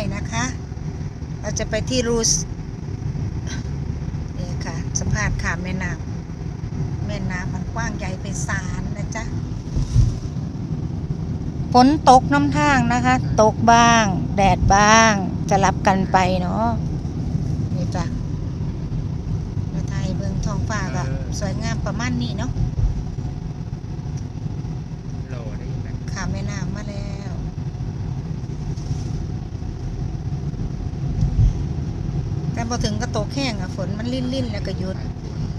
อยๆนะคะ เราจะไปที่รูสนี่ค่ะสะพานข้ามแม่น้ำแม่น้ำมันกว้างใหญ่ไพศาลนะจ๊ะฝนตกน้ำทางนะคะ ตกบ้าง แดดบ้าง จะรับกันไปเนาะนี่จ้ะมาไทยเบืองท้องฟ้าก็สวยงามประมาณนี้เนาะโหลได้ยินไหมข้ามแม่น้ำมาแล้ว แต่ พอถึงก็ตกแห้งอะฝนมันลิ่นๆแล้วก็หยุด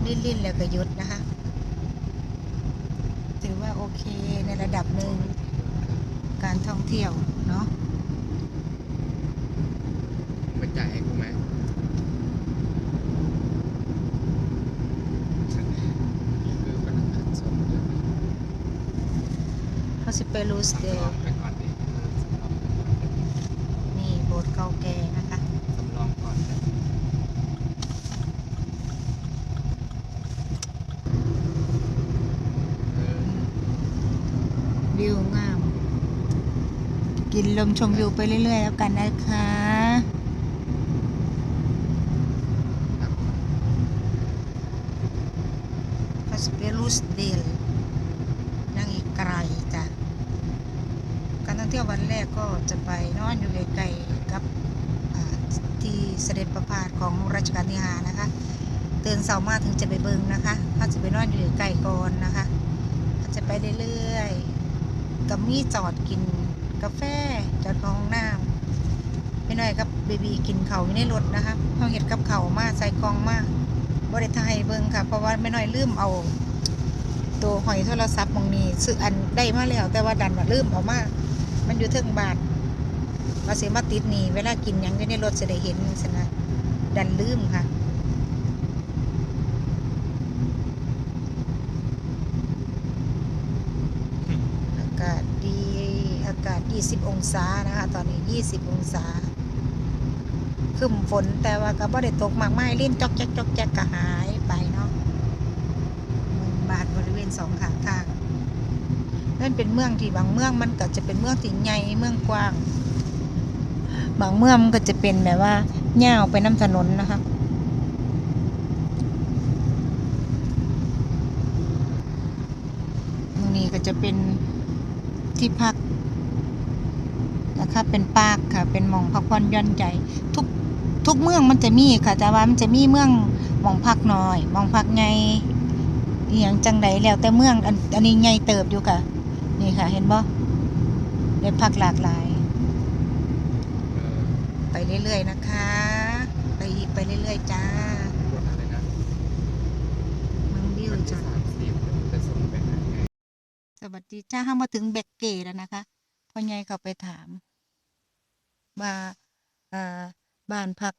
ลิ่นๆแล้วก็หยุดนะคะ ถือว่าโอเคในระดับหนึ่งการท่องเที่ยวเนาะมาจ่ายให้กูไหมคือพนักงานส่งเรื่องเขาสิไปรูสเดสำรลองไปก่อนดิสำรองไปก่อนดินี่โบสถ์เก่าแก่นะคะสำรองก่อนดิเออ วิวงาม กิ นลมชมวิวไปเรื่อย ๆ แล้วกันนะคะครับเขาสิไปรูสเดลนั่งอีกไกลจ้ะ การท่องเที่ยววันแรกก็จะไปนอนอยู่ไกลๆกับที่เสด็จประพาสของรัชกาลที่ห้านะคะเตื่นเสามาถึงจะไปเบิงนะคะเขาจะไปนอนอยู่ไกลก่อนนะคะ จะไปเรื่อยๆกับมีจอดกิน กาแฟจอดห้องน้ำไม่น้อยกับเบบีกินเขาอยู่ในรถนะคะเขาเห็ดกับเขามาใส่กองมาบริทยเบิงค่ะ เพราะว่าไม่น้อยลืมเอา ตัวหอยโทรศัพท์มองนี้ซื้ออันได้มาแล้ว แต่ว่าดันมาลืมเออกมา มันอยู่เทิงบาทมาเสียมาติดนี่เวลากินยังอยู่ในรถจะได้เห็นสนะดันลืมค่ะ อากาศดี อากาศ 20 องศานะคะ ตอนนี้ 20 องศาครึ้มฝนแต่ว่าก็บ่ได้ตกมากไมายลิ้นจอกแจ๊กจอกแจ๊กก็หายไปเนาะเมืองบาดบริเวณสองข้างทางนั่นเป็นเมืองที่บางเมืองมันก็จะเป็นเมืองที่ใหญ่เมืองกว้าง บางเมืองมันก็จะเป็นแบบว่าเง่าไปน้ำถนนนะคะเมืองนี้ก็จะเป็นที่พัก คะเป็นปาร์คค่ะ เป็นหมองพักผ่อนหย่อนใจ ทุกทุกเมืองมันจะมีค่ะ แต่ว่ามันจะมีเมืองหมองพักน้อยหมองพักใหญ่อหย่างจังใดแล้วแต่เมืองอันอันนี้ใหญ่เติบอยู่ค่ะ นี่ค่ะ เห็นบ่ได้พักหลากหลายเออไปเรื่อยๆนะคะ ไปอีกไปเรื่อยๆจ้ารถอะไรนะเมืองวิววันที่จ้ะสามสิบจะส่งไปไหนไงสวัสดีจ้าเข้ามาถึงแบกเกตแล้วนะคะพ่อใหญ่เขาไปถาม ว่าอ่าบ้านพัก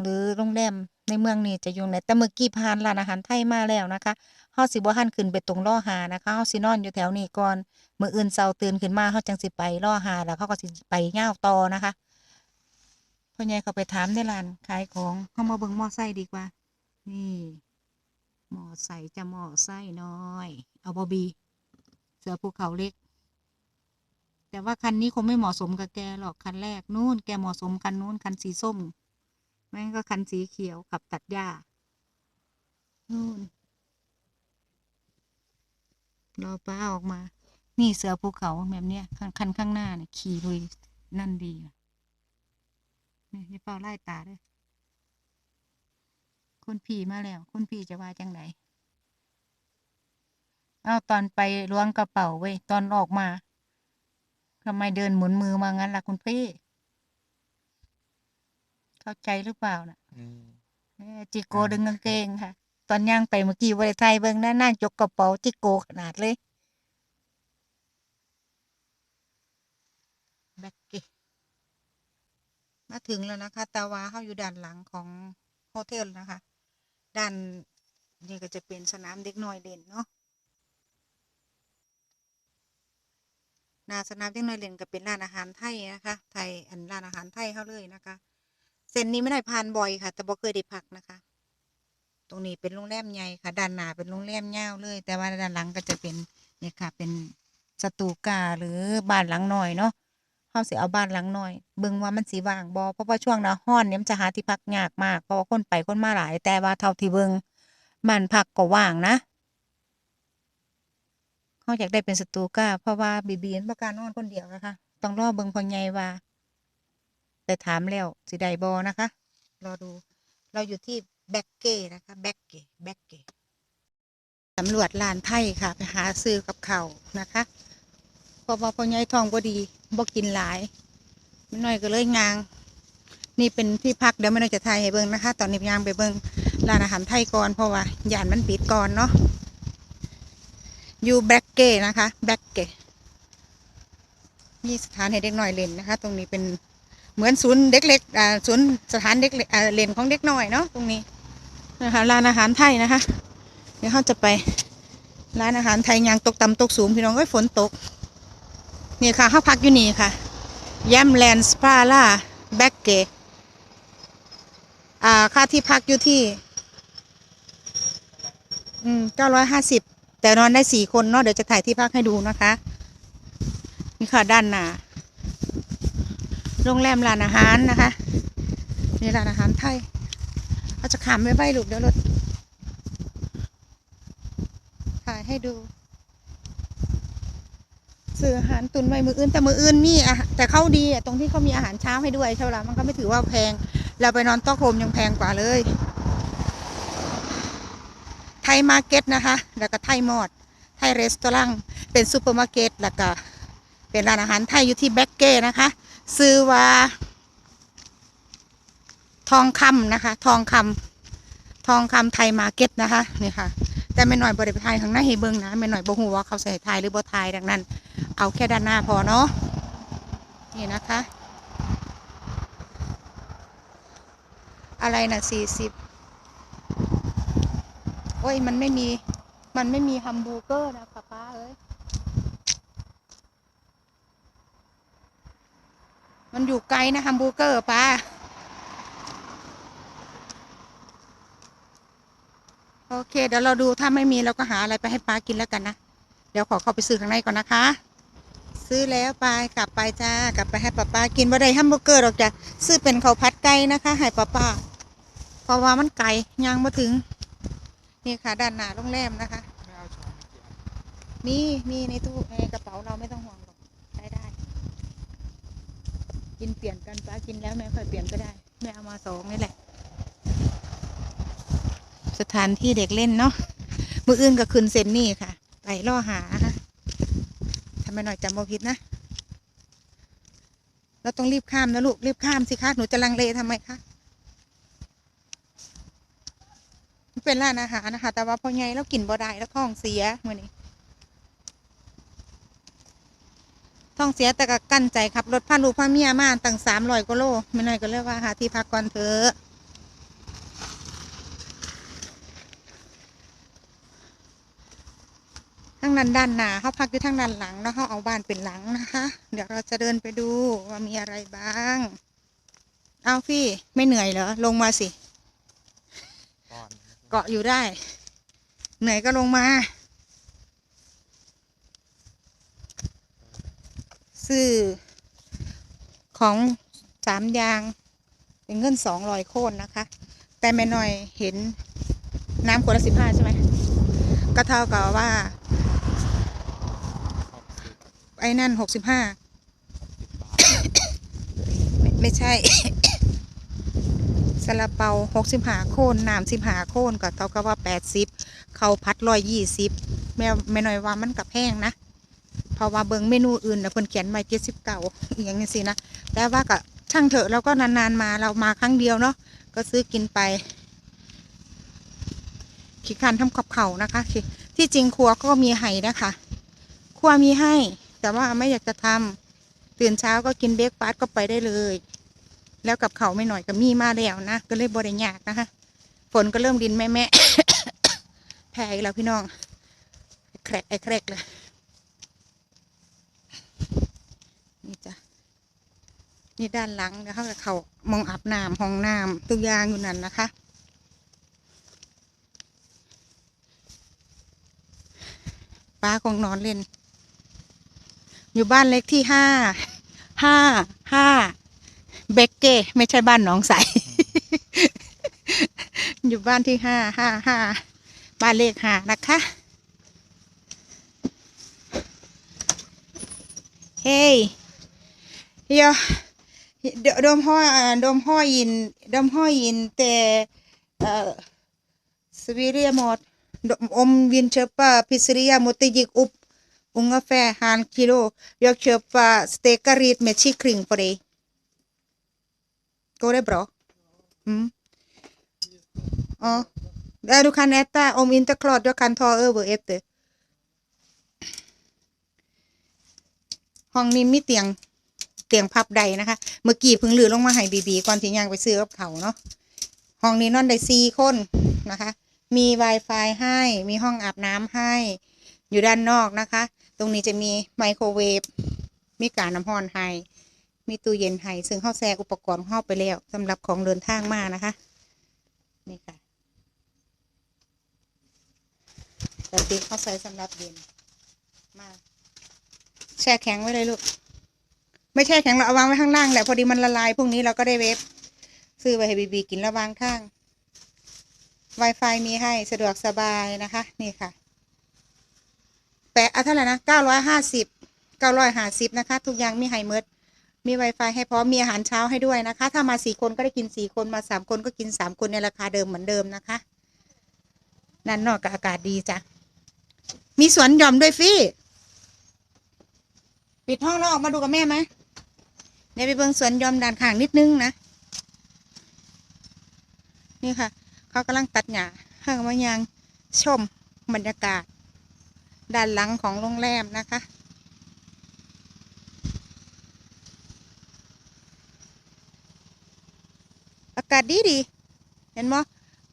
หรือโรงแรมในเมืองนี่จะอยู่ไหนแต่เมื่อกี้ผ่านร้านอาหารไทยมาแล้วนะคะเฮาสิบ่ทันขึ้นไปตรงล่อหานะคะเฮาสินอนอยู่แถวนี้ก่อนมื้ออื่นเช้าตื่นขึ้นมาเฮาจังสิไปล่อหาแล้วเขาก็สิไปย่าวต่อนะคะพ่อใหญ่เขาไปถามในร้านขายของเฮามาเบิ่งมอไซค์ดีกว่า นี่มอไซค์จะมอไซค์น้อย เอาบอบี เสือภูเขาเล็ก แต่ว่าคันนี้คงไม่เหมาะสมกับแกหรอกคันแรกนู่น แกเหมาะสมคันนู้นคันสีส้มแม่งก็คันสีเขียวกับตัดหญ้านู่นรอป้าออกมา นี่เสือภูเขาแบบเนี้ยคันข้างหน้าเนี่ยขี่ลุยนั่นดีนี่นี่เป้าไล่ตาด้วยคนผีมาแล้ว คนผีจะว่าจังไหนเอาตอนไปล้วงกระเป๋าเว้ยตอนออกมา ทำไมเดินหมุนมือมางั้นล่ะคุณพี่ เข้าใจหรือเปล่าน่ะอืมเอ้อจิโกดึงกางเกงค่ะ ตอนย่างไปเมื่อกี้บริไทยเบิ่งหน้านั่งจกกระเป๋าจิโกขนาดเลยแบกเกมาถึงแล้วนะคะ ตาวาเขาอยู่ด้านหลังของโฮเทลนะคะ ด้านนี่ก็จะเป็นสนามเด็กน้อยเล่นเนาะ นาสนามเด็กน้อยเล่นก็เป็นร้านอาหารไทยนะคะ ไทยอันร้านอาหารไทยเขาเลยนะคะ เส้นนี้ไม่ได้ผ่านบ่อยค่ะ แต่บ่เคยได้พักนะคะ ตรงนี้เป็นโรงแรมใหญ่ค่ะด้านหน้าเป็นโรงแรมยาวเลย แต่ว่าด้านหลังก็จะเป็นเนี่ยค่ะ เป็นสตูกาหรือบ้านหลังหน้อยเนาะเขาสิเอาบ้านหลังหน้อยเบิ่งว่ามันสิว่างบ่เพราะว่าช่วงหน้าร้อนเนี่ยมันจะหาที่พักยากมากเพราะว่าคนไปคนมาหลาย แต่ว่าเท่าที่เบิ่งบ้านพักก็ว่างนะ เขาอยากได้เป็นสตูก้าเพราะว่าบีบีนบ่กล้านอนคนเดียวนะคะ ต้องรอเบิงพ่อใหญ่ว่า แต่ถามแล้วสิไดบ่นะคะ รอดู เราอยู่ที่แบ็กเก้นะคะ แบ็กเก้แบ็กเก้สำรวจลานไทยค่ะ ไปหาซื้อกับเขานะคะเพราะว่าพ่อใหญ่ทองบ่ดีบ่กินหลายไม่น้อยก็เลยงาง นี่เป็นที่พักเดี๋ยวไม่น้อยจะถ่ายให้เบิงนะคะ ตอนนี้ยางไปเบิงร้านอาหารไทยก่อนเพราะว่าย่านมันปิดก่อนเนาะ ยู่แบ็กเก้นะคะแบ็กเก้มีสถานให้เด็กน้อยเล่นนะคะ ตรงนี้เป็นเหมือนศูนย์เด็กเล็กอ่าศูนย์สถานเด็กเล็กอ่าเล่นของเด็กน้อยเนาะตรงนี้นะคะร้านอาหารไทยนะคะ เดี๋ยวเขาจะไปร้านอาหารไทยยางตกต่ำตกสูงพี่น้องเอ้ยฝนตก นี่ค่ะเขาพักอยู่นี่ค่ะแยมแลนด์สปาล่าแบ็กเกอ่าค่าที่พักอยู่ที่ อืมเก้าร้อยห้าสิบ แต่นอนได้สี่คนเนาะเดี๋ยวจะถ่ายที่พักให้ดูนะคะ นี่ค่ะด้านหน้าโรงแรมร้านอาหารนะคะนี่ร้านอาหารไทยเราจะขามไว้ไว้ลูกเดี๋ยวรถถ่ายให้ดูซื้ออาหารตุนไว้มืออื่นแต่มืออื่นมีอะแต่เขาดีอะตรงที่เขามีอาหารเช้าให้ด้วยใช่ไหมล่ะมันก็ไม่ถือว่าแพงเราไปนอนต๊ะโฮมยังแพงกว่าเลย ไทยมาร์เก็ตนะคะ แล้วก็ไทยมอด ไทยรีสตอรังเป็นซูเปอร์มาร์เก็ต แล้วก็เป็นร้านอาหารไทยอยู่ที่แบ็กเก้นะคะ ซื้อว่า ทองคำนะคะ ทองคำทองคำไทยมาร์เก็ตนะคะนี่ค่ะ แต่ไม่หน่อยบริไปไทยข้างหน้าให้เบิงนะไม่หน่อยบ่ฮู้ว่าเขาใส่ไทยหรือบ่ไทยดังนั้น เอาแค่ด้านหน้าพอเนาะ นี่นะคะ อะไรนะสี่สิบ โอ้ยมันไม่มี มันไม่มีฮัมบูร์เกอร์นะป้าป้าเอ้ย มันอยู่ไกลนะฮัมบูร์เกอร์ป้าโอเค เดี๋ยวเราดูถ้าไม่มีเราก็หาอะไรไปให้ป้ากินแล้วกันนะ เดี๋ยวขอเข้าไปซื้อข้างในก่อนนะคะ ซื้อแล้วไปกลับไปจ้ากลับไปให้ป้าป้ากินบ่ได้ฮัมบูร์เกอร์หรอกจ้ะซื้อเป็นข้าวผัดไก่นะคะให้ป้าป้าเพราะว่ามันไก่ยังมาถึง นี่ค่ะด้านหน้าโรงแรมนะคะไม่เอาช้อนมาเกี่ยวมีมีในตู้ในกระเป๋าเราไม่ต้องห่วงหรอกใช้ได้ กินเปลี่ยนกันป้ากินแล้วแม่ค่อยเปลี่ยนก็ได้แม่เอามาสองนี่แหละ สถานที่เด็กเล่นเนาะมืออื่นก็คืนเซนนี่ค่ะ ไปล่อหาค่ะทำไมหน่อยจำบ่ผิดนะเราต้องรีบข้ามนะลูกรีบข้ามสิคะหนูจะลังเลทำไมคะมัน เป็นร้านอาหารนะคะ แต่ว่าพอไงแล้วกินบ่ได้แล้วท้องเสียมื่อนี้ท้องเสียแต่ก็กั้นใจขับรถพาลูกพาเมียมาตั้งสามร้อยกว่าโลไม่น้อยก็เลยกว่าหาที่พักก่อนเถอะทั้งนั้นด้านหน้าเขาพักอยู่ทั้งด้านหลังแล้วเขาเอาบ้านเป็นหลังนะคะ เดี๋ยวเราจะเดินไปดูว่ามีอะไรบ้าง เอาพี่ไม่เหนื่อยเหรอลงมาสิ เกาะอยู่ได้ เหนื่อยก็ลงมา ซื้อ ของสามยาง เป็นเงินสองร้อยโคนนะคะ แต่แม่น้อยเห็นน้ำขวดละสิบห้าใช่ไหม ก็เท่ากับว่า ไอ้นั่นหกสิบห้า ไม่ใช่ ซาลาเปาหกสิบหาโคนน้ำสิบหาโคนก็เท่ากับว่าแปดสิบเขาพัดร้อยยี่สิบแม่แม่น้อยว่ามันกับแพงนะเพราะว่าเบิงเมนูอื่นนะเพิ่นเขียนไว้เจ็ดสิบเก้าอย่างนี้สินะแต่ว่าก็ช่างเถอะเราก็นานๆมาเรามาครั้งเดียวเนาะก็ซื้อกินไปขี้คันทำกับเข่านะคะที่ที่จริงครัวก็มีให้นะคะครัวมีให้ แต่ว่าไม่อยากจะทำตื่นเช้าก็กินเบรกฟาสต์ก็ไปได้เลย แล้วกับเขาไม่หน่อยก็มีมาแล้วนะก็เลยบริยากนะคะฝนก็เริ่มดินแม่แม่แพ้แล้วพี่น้องแครกไอ้แครกเลยนี่จ้ะนี่ด้านหลังเดี๋ยวเขาจะเขามองอาบน้ำห้องน้ำทุกอย่างอยู่นั่นนะคะป้าคงนอนเล่น อยู่บ้านเล็กที่ห้าห้าห้า เบกเก้ไม่ใช่บ้านหนองใส อยู่บ้านที่ห้าห้าห้าบ้านเลขห้านะคะ เฮ้ยเดี๋ยวเดี๋ยวดมห้อยอ่าดมห้อยยินดมห้อยยินแต่เอ่อสวีเรียหมดดมอมวินเชปาพิซเรียมติยิกอุป ungefär halv kilo. Jag köper stekarit med kyckling på det. Går det bra? Mm. Ja. Ja, du kan äta. Om inte klart, jag kan ta över efter. ห้องนี้มีเตียงเตียงพับใดนะคะ เมื่อกี้เพิ่งลือลงมาให้บีบีก่อนที่ย่างไปซื้อกับเขาเนาะ ห้องนี้นอนได้สี่คนนะคะ มี Wi-Fi ให้ มีห้องอาบน้ำให้ อยู่ด้านนอกนะคะ ตรงนี้จะมีไมโครเวฟ มีการน้ำร้อนให้ มีตู้เย็นให้ซึ่งเข้าแซกอุปกรณ์เข้าไปแล้วสำหรับของเดินทางมานะคะ นี่ค่ะกระติกเข้าใส่สำหรับเย็นมาแช่แข็งไว้เลยลูก ไม่แช่แข็งเราเอาวางไว้ข้างล่างแหละพอดีมันละลายพรุ่งนี้เราก็ได้เวฟซื้อไปให้บีบีกินระวางข้าง Wi-Fi มีให้สะดวกสบายนะคะ นี่ค่ะแปะเอาเท่าไหร่นะเก้าร้อยห้าสิบเก้าร้อยห้าสิบนะคะ ทุกอย่างมีไฮเมิร์ด มี Wi-Fi ให้พร้อมมีอาหารเช้าให้ด้วยนะคะ ถ้ามาสี่คนก็ได้กินสี่คนมาสามคนก็กินสามคนในราคาเดิมเหมือนเดิมนะคะนั่นนอกกับอากาศดีจ้ะมีสวนหย่อมด้วยฟี่ปิดห้องแล้วออกมาดูกับแม่ไหมเดี๋ยวไปเบิ่งสวนหย่อมด้านข้างนิดนึงนะนี่ค่ะ เขากำลังตัดหญ้าห้างมายางชมบรรยากาศ ด้านหลังของโรงแรมนะคะาศดีดี เห็นมั้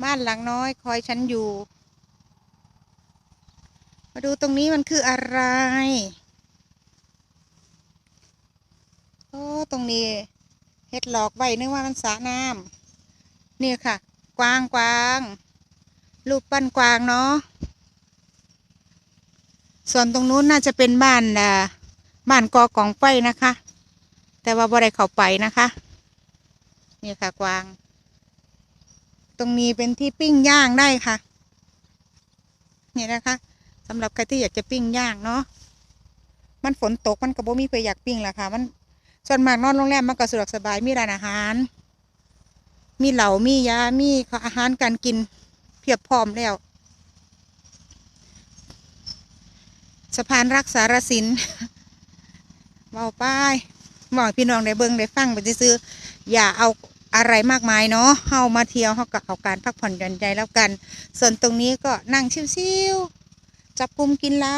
บ้านหลังน้อย คอยฉันอยู่ มาดูตรงนี้มันคืออะไร โอ้ ตรงนี้เฮ็ดหลอกไว้นึกว่ามันสระน้ำนี่ค่ะ กวางกวางรูปปั้นกวางเนาะ ส่วนตรงนู้นน่าจะเป็นบ้านอ่าบ้านกอกองไฟนะคะ แต่ว่าบ่ได้เข้าไปนะคะ นี่ค่ะกวาง ตรงนี้เป็นที่ปิ้งย่างได้ค่ะ นี่นะคะสำหรับใครที่อยากจะปิ้งย่างเนาะมันฝนตกมันก็บ่มีใครอยากปิ้งแหละค่ะ มันส่วนมากนอนโรงแรมมันก็สะดวกสบายมีร้านอาหาร มีเหล่ามียามีอาหารการกินเพียบพร้อมแล้วสะพานรักษารสินเบาป้ายบอกพี่น้องได้เบิ่งได้ฟังไปซื้อๆอย่าเอา อะไรมากมายเนาะเฮามาเที่ยวเฮาก็เอาการพักผ่อนหย่อนใจแล้วกัน ส่วนตรงนี้ก็นั่งชิวๆจับกลุ่มกินเหล้า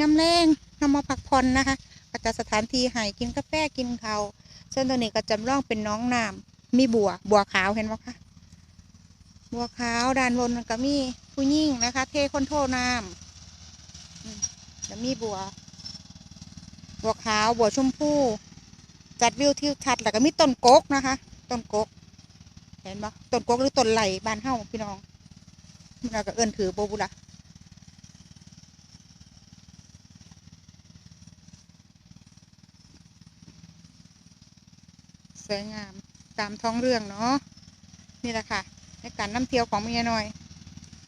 น้ำแรงนำมาพักผ่อนนะคะก็จะสถานที่ให้กินกาแฟกินข้าวส่วนตรงนี้ก็จำลองเป็นน้องน้ำมีบัวบัวขาวเห็นไหมคะบัวขาวด้านบนมันก็มีผู้หญิงนะคะ เทคนโทน้ำแล้วมีบัว บัวขาวบัวชมพูจัดวิวทิวทัศน์แล้วก็มีต้นกกนะคะ ต้นกก เห็นปะต้นกกหรือต้นไหลบ้านเฮาพี่น้องเราก็เอิ้นถือโบบุละสวยงามตามท้องเรื่องเนาะนี่แหละค่ะ ในการน้ำเที่ยวของเมียน้อย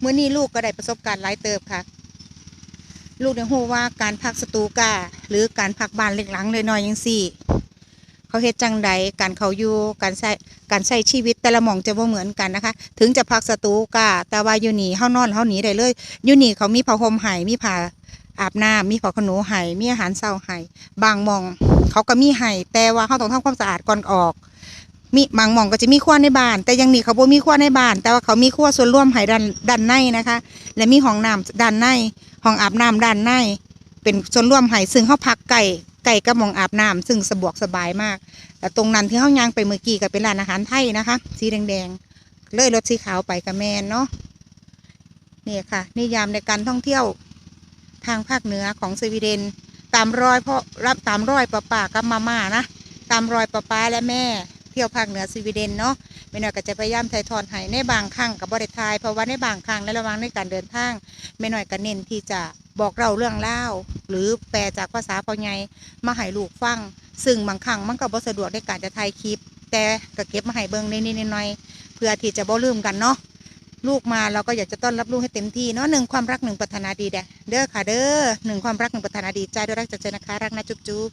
เมื่อนี้ลูกก็ได้ประสบการณ์หลายเติบค่ะ ลูกเนี่ยฮู้ว่าการพักสตูกาหรือการพักบ้านเล็กหลังเลยน้อยยังสี่ เขาเฮ็ดจังใดการเขาอยู่การใช้การใช้ชีวิตแต่ละหม่องจะบ่เหมือนกันนะคะ ถึงจะพักสตูกาแต่ว่าอยู่นี่เฮานอนเฮาหนีได้เลยอยู่นี่เขามีผ้าห่มให้มีผ้าอาบน้ำมีผ้าขนหนูให้มีอาหารเช้าให้บางหม่อง เขาก็มีให้แต่ว่าเขาต้องทำความสะอาดก่อนออก มีบางหม่องก็จะมีครัวในบ้าน แต่ยังนี่เขาบ่มีครัวในบ้าน แต่ว่าเขามีครัวส่วนร่วมให้ด้านด้านในนะคะ และมีห้องน้ำด้านในห้องอาบน้ำด้านใน เป็นส่วนร่วมให้ซึ่งเขาพักไก่ ไก่กับหมองอาบน้ำซึ่งสะดวกสบายมาก แต่ตรงนั้นที่เขายางไปเมื่อกี้ก็เป็นร้านอาหารไทยนะคะ สีแดงๆเลยรถสีขาวไปกับแมนเนาะนี่ค่ะ นิยามในการท่องเที่ยวทางภาคเหนือของสวีเดน ตามรอยพ่อรับตามรอยป้าป่ากับมาม่านะ ตามรอยป้าป้าและแม่เที่ยวภาคเหนือสวีเดนเนาะไม่น้อยก็จะพยายามถ่ายทอดให้ในบางครั้งกับบริทายเพราะว่าในบางครั้งในระว่างในการเดินทางไม่น้อยก็เน้นที่จะบอกเราเรื่องเล่า หรือแปลจากภาษาพ่อใหญ่มาให้ลูกฟัง ซึ่งบางครั้งมันก็บ่สะดวกในการจะถ่ายคลิป แต่ก็เก็บมาให้เบิ่งนิดๆหน่อยๆเพื่อที่จะบ่ลืมกันเนาะลูกมาเราก็อยากจะต้อนรับลูกให้เต็มที่เนาะหนึ่งความรักหนึ่งปรารถนาดีเด้อเด้อค่ะเด้อหนึ่งความรักหนึ่งปรารถนาดีใจด้วยรักจากใจนะคะ รักนะจุ๊บ